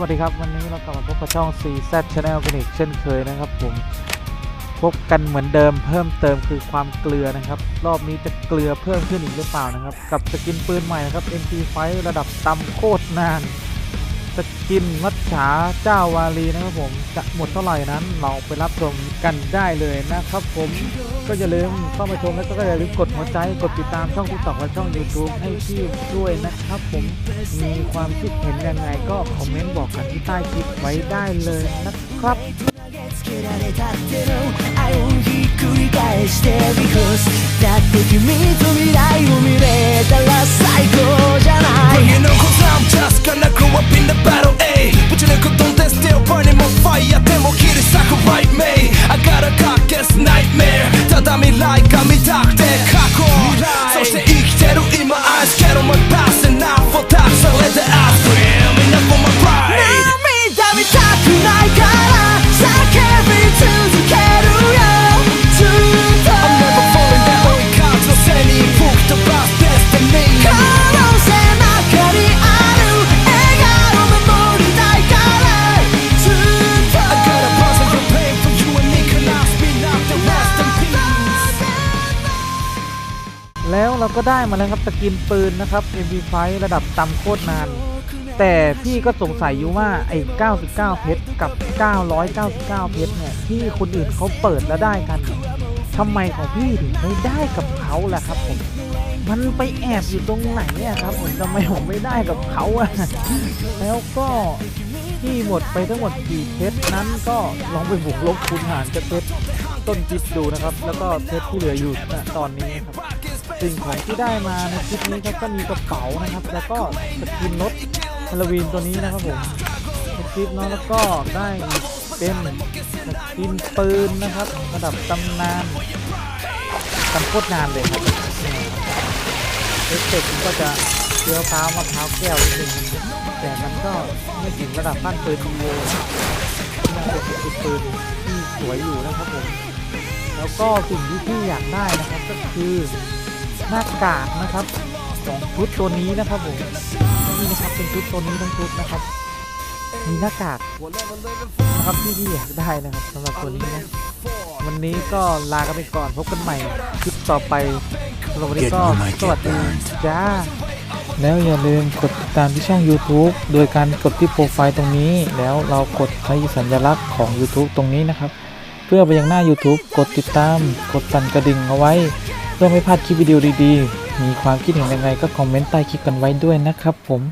วัสดีครับ วันนี้เรากลับมาพบกับช่อง CZ Channel กันอีกเช่นเคยนะครับผมพบกันเหมือนเดิมเพิ่มเติมคือความเกลือนะครับ รอบนี้จะเกลือเพิ่มขึ้นอีกหรือเปล่านะครับ กับสกินปืนใหม่นะครับ MP5 ระดับต่ำโคตรนาน สกินมัจฉาเจ้าวาลีนะครับผมจะหมดเท่าไหร่นั้นเราไปรับชมกันได้เลยนะครับผมก็อย่าลืมเข้ามาชมแล้วก็อย่าลืมกดหัวใจกดติดตามช่องทิกตอกและช่อง YouTube ให้พี่ด้วยนะครับผมมีความคิดเห็นยังไงก็คอมเมนต์บอกกันที่ใต้คลิปไว้ได้เลยนะครับ つけられたっての愛をひっくり返して Because だって君と未来を見れたら最 แล้วเราก็ได้มาแล้วครับสกินปืนนะครับ MP5 ระดับต่ำโคตรนาน แต่พี่ก็สงสัยอยู่ว่าไอ้99 เพชรกับ 999 เพชรเนี่ยที่คนอื่นเขาเปิดแล้วได้กันทำไมของพี่ถึงไม่ได้กับเขาล่ะครับผมมันไปแอบอยู่ตรงไหนเนี่ยครับผมทำไมผมไม่ได้กับเขาอะแล้วก็ที่หมดไปทั้งหมดกี่เพชรนั้นก็ลองไปบวกลบคูณหารกับเพชรต้นจิตดูนะครับ แล้วก็เพชรที่เหลืออยู่ตอนนี้ครับ สิ่งของที่ได้มาในคลิปนี้ครับก็มีกระเป๋านะครับ แล้วก็สกินรถฮาโลวีนตัวนี้นะครับผมในคลิปเนาะแล้วก็ได้เป็นสกินปืนนะครับ ระดับตำนานตำโคตรนานเลยครับเอฟเฟกต์ก็จะเชื้อฟ้ามะพร้าวแก้วนิดนึงแต่มันก็ไม่ถึงระดับขั้นปืนโวนะที่ยังเป็นสกินปืนที่สวยอยู่นะครับผมแล้วก็สิ่งที่พี่อยากได้นะครับก็คือ หน้ากากนะครับของชุดตัวนี้นะครับผมนี่นะครับเป็นชุดตัวนี้ทั้งชุดนะครับ มีหน้ากากนะครับที่พี่อยากได้นะครับสำหรับตัวนี้นะวันนี้ก็ลากันไปก่อนพบกันใหม่คลิปต่อไปสำหรับวันนี้ก็สวัสดีจ้าแล้วอย่าลืมกดติดตามที่ช่อง YouTube โดยการกดที่โปรไฟล์ตรงนี้ แล้วเรากดที่สัญลักษณ์ของ YouTube ตรงนี้นะครับ เพื่อไปยังหน้า YouTube กดติดตาม กดสั่นกระดิ่งเอาไว้ เพื่อไม่พลาดคลิปวิดีโอดีๆ มีความคิดเห็นยังไงก็คอมเมนต์ใต้คลิปกันไว้ด้วยนะครับผม